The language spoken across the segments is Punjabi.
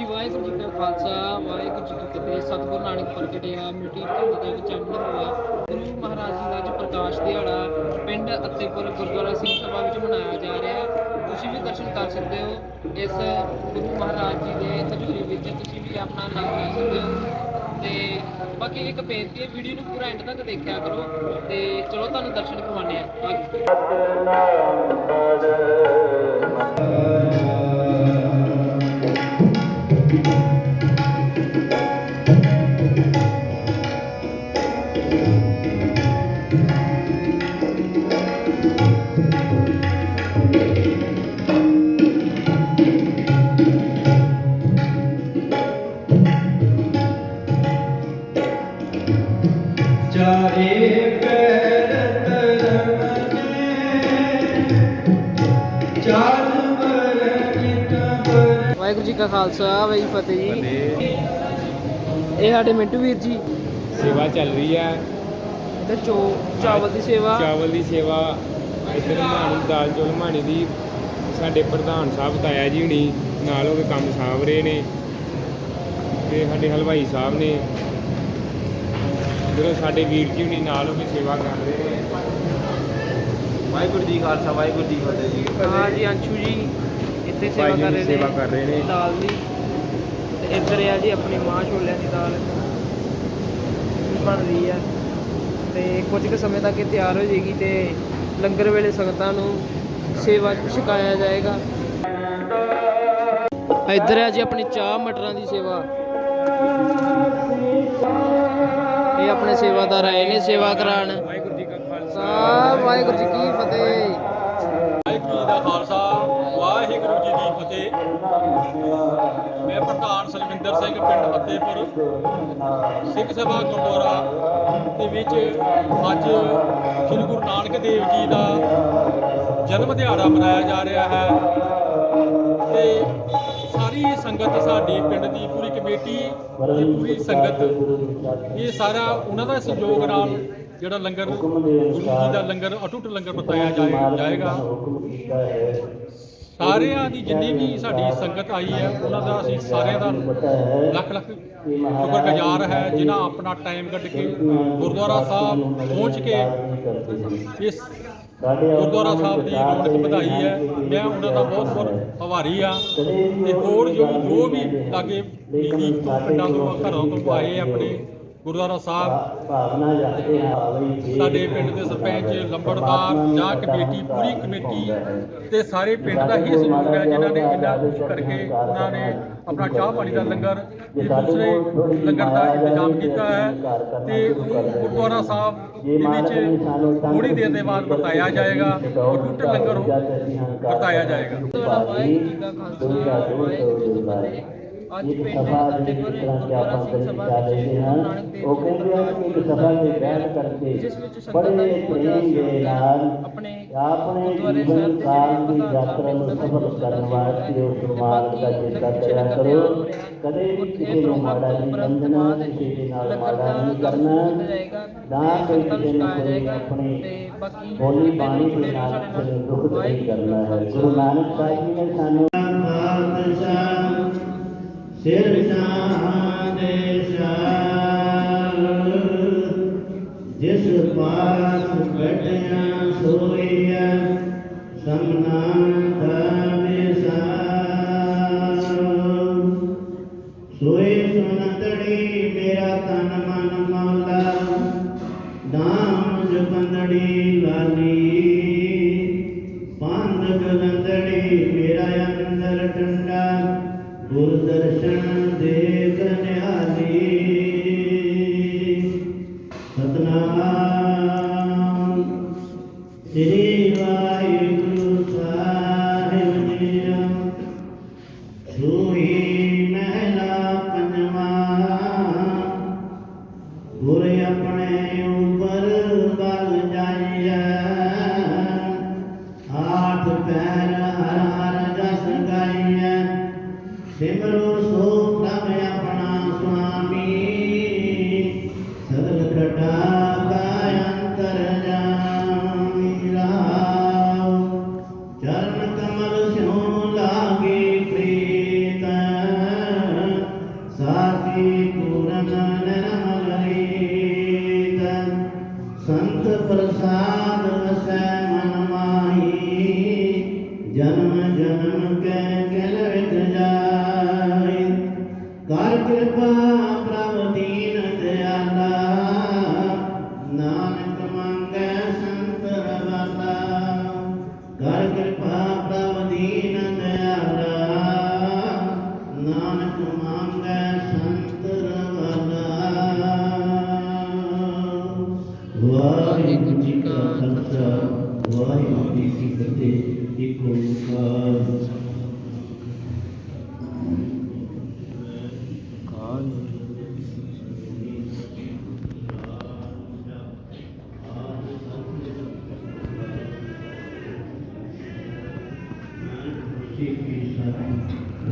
ਹਾਂਜੀ, ਵਾਹਿਗੁਰੂ ਜੀ ਕਾ ਖਾਲਸਾ, ਵਾਹਿਗੁਰੂ ਜੀ ਕੀ ਫਤਿਹ। ਸਤਿਗੁਰੂ ਨਾਨਕ ਪ੍ਰਗਟਿਆ ਮਿੱਟੀ ਧੁੰਦ ਦਾ ਇੱਕ ਚੰਨ ਹੋਇਆ। ਗੁਰੂ ਮਹਾਰਾਜ ਜੀ ਦਾ ਅੱਜ ਪ੍ਰਕਾਸ਼ ਦਿਹਾੜਾ ਪਿੰਡ ਅੱਤੇਪੁਰ ਗੁਰਦੁਆਰਾ ਸਿੰਘ ਸਭਾ ਵਿੱਚ ਮਨਾਇਆ ਜਾ ਰਿਹਾ ਤੁਸੀਂ ਵੀ ਦਰਸ਼ਨ ਕਰ ਸਕਦੇ ਹੋ ਇਸ ਗੁਰੂ ਮਹਾਰਾਜ ਜੀ ਦੇ ਹਜ਼ੂਰੀ ਵਿੱਚ। ਤੁਸੀਂ ਵੀ ਆਪਣਾ ਨਾਮ ਲੈ ਸਕਦੇ ਹੋ। ਤੇ ਬਾਕੀ ਇੱਕ ਬੇਨਤੀ ਹੈ, ਵੀਡੀਓ ਨੂੰ ਪੂਰਾ ਐਂਡ ਤੱਕ ਦੇਖਿਆ ਕਰੋ ਤੇ ਚਲੋ ਤੁਹਾਨੂੰ ਦਰਸ਼ਨ ਕਰਵਾਉਂਦੇ ਆ ਚਾਰੇ ਵਾਹਿਗੁਰੂ ਜੀ ਕਾ ਖਾਲਸਾ ਵਾਹਿਗੁਰੂ ਜੀ ਫਤਿਹ ਜੀ। ਇਹ ਸਾਡੇ ਮਿੰਟੂ ਵੀਰ ਜੀ। ਸੇਵਾ ਚੱਲ ਰਹੀ ਹੈ। ਤੇ ਚੋ ਚਾਵਲ ਦੀ ਸੇਵਾ। ਚਾਵਲ ਦੀ ਸੇਵਾ। ਇੱਧਰ ਮਾਣੀ ਦਾਲ ਚੌਲ ਮਾਣੀ ਦੀ ਸਾਡੇ ਪ੍ਰਧਾਨ ਸਾਹਿਬ ਤਾਇਆ ਜੀ ਹੁਣੀ ਨਾਲ ਹੋ ਕੇ ਕੰਮ ਸਾਂਭ ਰਹੇ ਨੇ। ਤੇ ਸਾਡੇ ਹਲਵਾਈ ਸਾਹਿਬ ਨੇ। ਜਦੋਂ ਸਾਡੇ ਵੀਰ ਜੀ ਹੁਣੀ ਨਾਲ ਹੋ ਕੇ ਸੇਵਾ ਕਰ ਰਹੇ ਨੇ। ਵਾਹਿਗੁਰੂ ਜੀ ਖਾਲਸਾ ਵਾਹਿਗੁਰੂ ਜੀ ਫਤਿਹ ਜੀ। ਹਾਂ ਜੀ ਅੰਸ਼ੂ ਜੀ। ਇੱਥੇ ਸੇਵਾ ਭਾਈ ਜੀ ਕਰ ਦੀ ਰਹੇ ਨੇ। ਸੇਵਾ ਕਰ ਰਹੇ ਨੇ। ਦਾਲ ਦੀ। ਤੇ ਇੱਧਰ ਆ ਜੀ ਆਪਣੀ ਮਾਂ ਛੋਲਿਆਂ ਦੀ ਦਾਲ। ਬਣ ਰਹੀ ਆ। ਤੇ ਕੁਝ ਕੁ ਸਮੇਂ ਤੱਕ ਇਹ ਤਿਆਰ ਹੋ ਜਾਏਗੀ ਤੇ ਲੰਗਰ ਵੇਲੇ ਸੰਗਤਾਂ ਨੂੰ ਸੇਵਾ ਛਕਾਇਆ ਜਾਏਗਾ। ਇੱਧਰ ਆ ਜੀ ਆਪਣੀ ਚਾਹ ਮਟਰਾਂ ਦੀ ਸੇਵਾ। ਇਹ ਆਪਣੇ ਸੇਵਾਦਾਰ ਆਏ ਨੇ ਸੇਵਾ ਕਰਾਉਣ। ਵਾਹਿਗੁਰੂ ਜੀ ਕਾ ਖਾਲਸਾ। ਸਾਹਿਬ ਵਾਹਿਗੁਰੂ ਜੀ ਕੀ ਫਤਿਹ। ਵਾਹਿਗੁਰੂ ਜੀ ਦਾ ਖਾਲਸਾ। ਫਤਿਹ ਮੈਂ ਪ੍ਰਧਾਨ ਸਲਵਿੰਦਰ ਸਿੰਘ, ਪਿੰਡ ਫਤਿਹਪੁਰ, ਸਿੱਖ ਸਭਾ ਗੁਰਦੁਆਰਾ, ਦੇ ਵਿੱਚ ਅੱਜ ਸ੍ਰੀ ਗੁਰੂ ਨਾਨਕ ਦੇਵ ਜੀ ਦਾ ਜਨਮ ਦਿਹਾੜਾ ਮਨਾਇਆ ਜਾ ਰਿਹਾ ਹੈ। ਤੇ ਸਾਰੀ ਸੰਗਤ ਸਾਡੀ ਪਿੰਡ ਦੀ ਪੂਰੀ ਕਮੇਟੀ ਤੇ ਪੂਰੀ ਸੰਗਤ, ਇਹ ਸਾਰਾ ਉਹਨਾਂ ਦਾ ਸਹਿਯੋਗ ਨਾਲ ਜਿਹੜਾ ਲੰਗਰ, ਗੁਰੂ ਜੀ ਦਾ ਲੰਗਰ, ਅਟੁੱਟ ਲੰਗਰ ਵਰਤਾਇਆ ਜਾਏ- ਜਾਏਗਾ। ਸਾਰਿਆਂ ਦੀ ਜਿੰਨੀ ਵੀ ਸਾਡੀ ਸੰਗਤ ਆਈ ਹੈ, ਉਹਨਾਂ ਦਾ ਅਸੀਂ ਸਾਰਿਆਂ ਦਾ ਲੱਖ ਲੱਖ ਸ਼ੁਕਰਗੁਜ਼ਾਰ ਹੈ, ਜਿਨ੍ਹਾਂ ਆਪਣਾ ਟਾਈਮ ਕੱਢ ਕੇ ਗੁਰਦੁਆਰਾ ਸਾਹਿਬ ਪਹੁੰਚ ਕੇ ਇਸ ਗੁਰਦੁਆਰਾ ਸਾਹਿਬ ਦੀ ਰੌਣਕ ਵਧਾਈ ਹੈ। ਮੈਂ ਉਹਨਾਂ ਦਾ ਬਹੁਤ ਬਹੁਤ ਆਭਾਰੀ ਆ ਤੇ ਹੋਰ ਜੋ ਜੋ ਵੀ ਲਾਗੇ ਨੀਲੀ ਤੋਂ ਪਿੰਡਾਂ ਤੋਂ ਘਰਾਂ ਤੋਂ ਆਏ ਆਪਣੇ ਗੁਰਦੁਆਰਾ ਸਾਹਿਬ। ਭਾਵਨਾ ਰੱਖਦੇ ਹਾਂ ਬਈ ਸਾਡੇ ਪਿੰਡ ਦੇ ਸਰਪੰਚ ਲੰਬੜਦਾਰ ਜਾਂ ਕਮੇਟੀ ਪੂਰੀ ਕਮੇਟੀ ਤੇ ਸਾਰੇ ਪਿੰਡ ਦਾ ਹੀ ਸਹਿਯੋਗ ਹੈ ਜਿਨ੍ਹਾਂ ਨੇ ਇੰਨਾ ਕੁਝ ਕਰਕੇ ਉਹਨਾਂ ਨੇ ਆਪਣਾ ਚਾਹ ਪਾਣੀ ਦਾ ਲੰਗਰ ਤੇ ਦੂਸਰੇ ਲੰਗਰ ਦਾ ਇੰਤਜ਼ਾਮ ਕੀਤਾ ਹੈ ਤੇ ਗੁਰਦੁਆਰਾ ਸਾਹਿਬ ਦੇ ਵਿੱਚ ਥੋੜੀ ਦੇਰ ਦੇ ਬਾਅਦ ਵਰਤਾਇਆ ਜਾਏਗਾ ਉਹ ਟੁੱਟ ਲੰਗਰ ਵਰਤਾਇਆ ਜਾਏਗਾ। ਅੱਜ ਪਿੰਡ ਕਿ ਗੁਰਦੁਆਰਾ ਆਪਾਂ ਸਿੰਘ ਸਭਾ ਵਿੱਚ ਗੁਰੂ ਨਾਨਕ ਦੇਵ ਉਹ ਜੀ ਇੱਕ ਸਭਾ ਦੇ ਬੈਠ ਕਰਕੇ ਜਿਸ ਵਿੱਚ ਸੰਗਤ ਜ਼ਿਆਦਾ ਪ੍ਰੇਮ ਦੇ। ਨਾਲ ਆਪਣੇ ਆਪਣੇ ਜੀਵਨ ਕਾਲ ਦੀ ਯਾਤਰਾ ਨੂੰ ਨੇ ਸਫਲ ਕਰਨ ਵਾਸਤੇ ਸਹਿਯੋਗ ਉਸ ਹੈ। ਮਾਰਗ ਦਾ ਚੇਤਾ ਕਰਿਆ ਕਰੋ। ਕਦੇ ਵੀ ਕਿਸੇ ਨੂੰ ਮਾੜਾ ਨਹੀਂ ਬਾਅਦ ਕਿਸੇ ਦੇ ਨਾਲ ਮਾੜਾ ਨਹੀਂ ਕਰਨਾ ਨਾ ਕੋਈ ਨੂੰ ਕਿਸੇ ਨੂੰ ਕੋਈ ਆਪਣੀ ਬੋਲੀ ਬਾਣੀ ਦੇ ਨਾਲ। ਦੁੱਖ ਨਹੀਂ ਕਰਨਾ ਹੈ। ਗੁਰੂ ਨਾਨਕ ਸਾਹਿਬ ਜੀ ਨੇ ਸਾਨੂੰ ਸਿਰ ਸ਼ਾਹ ਦੇ ਸ਼ਾਹ ਜਿਸ ਪਾਸ ਬੈਠਿਆ गुरुदर्शन दे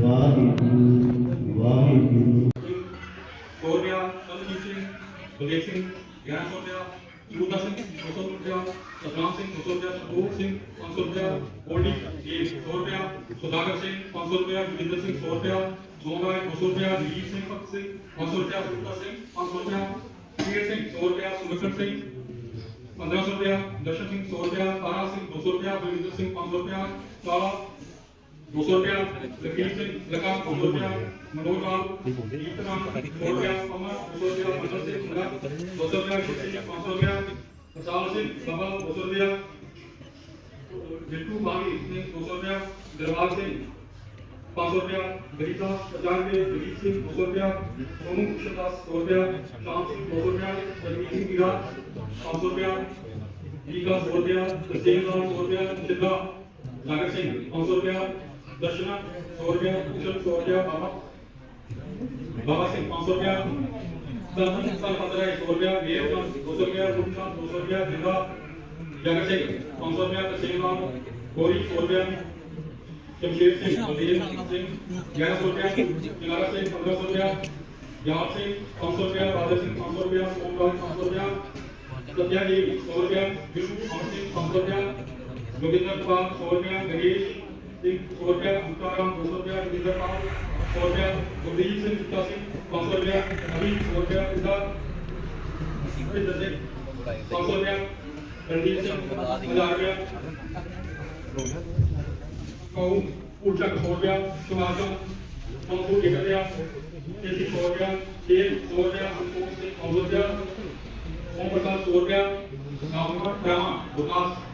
ਵਾਹਿਗੁਰੂ ਵਾਹਿਗੁਰੂ ਸੌ ਰੁਪਇਆ ਚੰਦਜੀਤ ਸਿੰਘ ਬਲਦੇਵ ਸਿੰਘ 1100 ਰੁਪਇਆ ਜੂਦਾ ਸਿੰਘ 200 ਰੁਪਇਆ ਸਤਨਾਮ ਸਿੰਘ 200 ਰੁਪਇਆ ਸੰਤੋਖ ਸਿੰਘ 500 ਰੁਪਇਆ ਗੋਲਡੀ ਜੀ 100 ਰੁਪਇਆ ਸੁਦਾਗਰ ਸਿੰਘ 500 ਰੁਪਇਆ ਜੋਗਿੰਦਰ ਸਿੰਘ 100 ਰੁਪਇਆ ਸੋਮਰਾਜ 200 ਰੁਪਇਆ ਜਗਜੀਤ ਸਿੰਘ ਭਗਤ ਸਿੰਘ 500 ਰੁਪਇਆ ਸੁਖਾ ਸਿੰਘ 500 ਰੁਪਇਆ ਸ਼ੇਰ ਸਿੰਘ 100 ਰੁਪਇਆ ਸੁਮਕਰ ਸਿੰਘ 1500 ਰੁਪਇਆ ਦਰਸ਼ਨ ਸਿੰਘ 100 ਰੁਪਇਆ ਤਾਰਾ ਸਿੰਘ 200 ਰੁਪਇਆ ਬਲਵਿੰਦਰ ਸਿੰਘ 500 दो सौ रुपया वकील से लगा दो सौ रुपया मनोज राव युक्त राम दो रुपया अमर दो सौ रुपया मनोज सिंह लगा दो सौ रुपया पाँच सौ रुपया प्रशाल सिंह बाबा दो सौ रुपया जिट्टू भागी ने दो सौ रुपया दरबार सिंह पाँच सौ रुपया गरीब साहब पचास रुपये गरीब सिंह दो सौ रुपया सोनू कृष्ण दास सौ रुपया शाम सिंह दो सौ रुपया जगमीत सिंह मीरा पाँच सौ रुपया जी का सौ रुपया सत्येंद्र राव सौ रुपया जिला जागर सिंह पाँच सौ रुपया दक्षिण सौ रुपया कुशल सौ रुपया बाबा बाबा सिंह पाँच सौ रुपया दर्शन साल पंद्रह सौ रुपया ये दो सौ रुपया गुमशान दो सौ रुपया ज़िंदा जगत सिंह पाँच सौ रुपया तहसील राम गौरी सौ रुपया जमशेर सिंह बलदेव सिंह ग्यारह सौ रुपया जलारा सिंह पंद्रह सौ रुपया जवाब सिंह पाँच सौ रुपया राजा सिंह पाँच सौ रुपया सोमराज पाँच सौ रुपया सत्या जी सौ रुपया विष्णु अमर सिंह पाँच सौ रुपया जोगिंदर कुमार सौ रुपया गणेश 100 ਰੁਪਇਆ ਮੁਕਤਾਰਾਮ 200 ਰੁਪਇਆ ਜਿੰਦਰ ਪਾਲ 100 ਰੁਪਇਆ ਗੁਰਦੀਪ ਸਿੰਘ ਜਿੱਤਾ ਸਿੰਘ 500 ਰੁਪਇਆ ਅਭੀ 100 ਰੁਪਇਆ ਇੰਦਾ ਇੰਦਰ ਸਿੰਘ 500 ਰੁਪਇਆ ਰਣਜੀਤ ਸਿੰਘ 1000 ਰੁਪਇਆ ਕਹੂੰ ਊਰਜਾ 100 ਰੁਪਇਆ ਸਮਾਜੋਂ ਪੰਪੂ ਇੱਕ ਰੁਪਇਆ ਤੇਜੀ 100 ਰੁਪਇਆ ਸ਼ੇਰ 100 ਰੁਪਇਆ ਸੰਤੋਖ ਸਿੰਘ 100 ਰੁਪਇਆ ओम प्रकाश सौ रुपया नामवर रामा विकास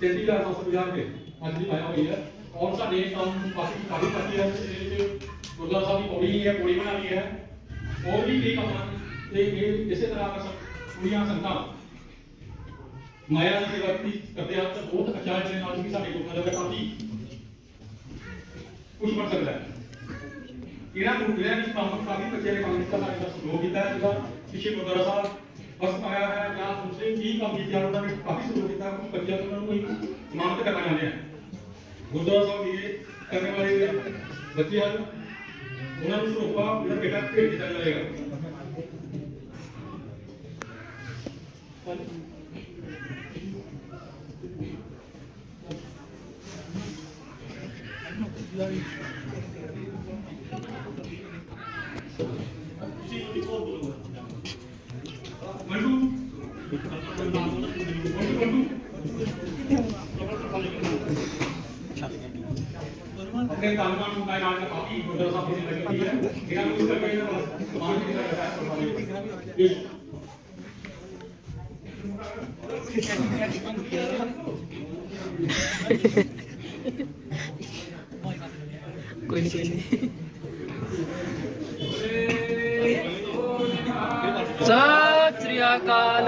33950 ਰੁਪਏ ਅੱਜ ਦੀ ਵਾਇਆ ਹੋਈ ਹੈ ਔਰ ਸਾਡੇ ਕੰਮ ਬਾਕੀ ਕਾਫੀ ਬਾਕੀ ਹੈ ਇਹਦੇ ਵਿੱਚ ਗੁਰਦੁਆਰਾ ਸਾਹਿਬ ਦੀ ਪੌੜੀ ਹੀ ਹੈ ਪੌੜੀ ਬਣਾਉਣੀ ਹੈ ਹੋਰ ਵੀ ਕਈ ਕੰਮ ਹਨ ਤੇ ਇਹ ਇਸੇ ਤਰ੍ਹਾਂ ਅਗਰ ਸਭ ਕੁੜੀਆਂ ਸੰਤਾਂ ਮਾਇਆ ਦੀ ਸੇਵਾ ਦੀ ਕਰਦੇ ਹਨ ਤਾਂ ਬਹੁਤ ਅੱਛਾ ਇਹਦੇ ਨਾਲ ਵੀ ਸਾਡੇ ਗੁਰਦੁਆਰਾ ਦਾ ਕਾਫੀ ਕੁਝ ਬਣ ਸਕਦਾ ਹੈ ਇਹਨਾਂ ਨੂੰ ਜਿਹੜਾ ਵੀ ਕੰਮ ਕਾਫੀ ਬੱਚੇ ਨੇ ਕੰਮ ਕੀਤਾ ਸਾਡੇ ਦਾ ਸਹਿਯੋਗ ਕੀਤਾ ਹੈ ਜਿਹਦਾ ਪਿੱਛੇ ਗੁਰਦੁਆਰਾ ਸਾਹਿਬ प्रश्न आया है कि आप सोचते हैं कि कमेटी आरोप में काफ़ी सुरक्षित है कुछ बच्चे तो उनको जमानत करवाने वाले हैं गुरुद्वारा साहब ये करने वाले बच्चे हैं उन्हें उस रुपा मेरा बेटा पेट चला जाएगा कोई नहीं कोई नहीं। सत श्री अकाल।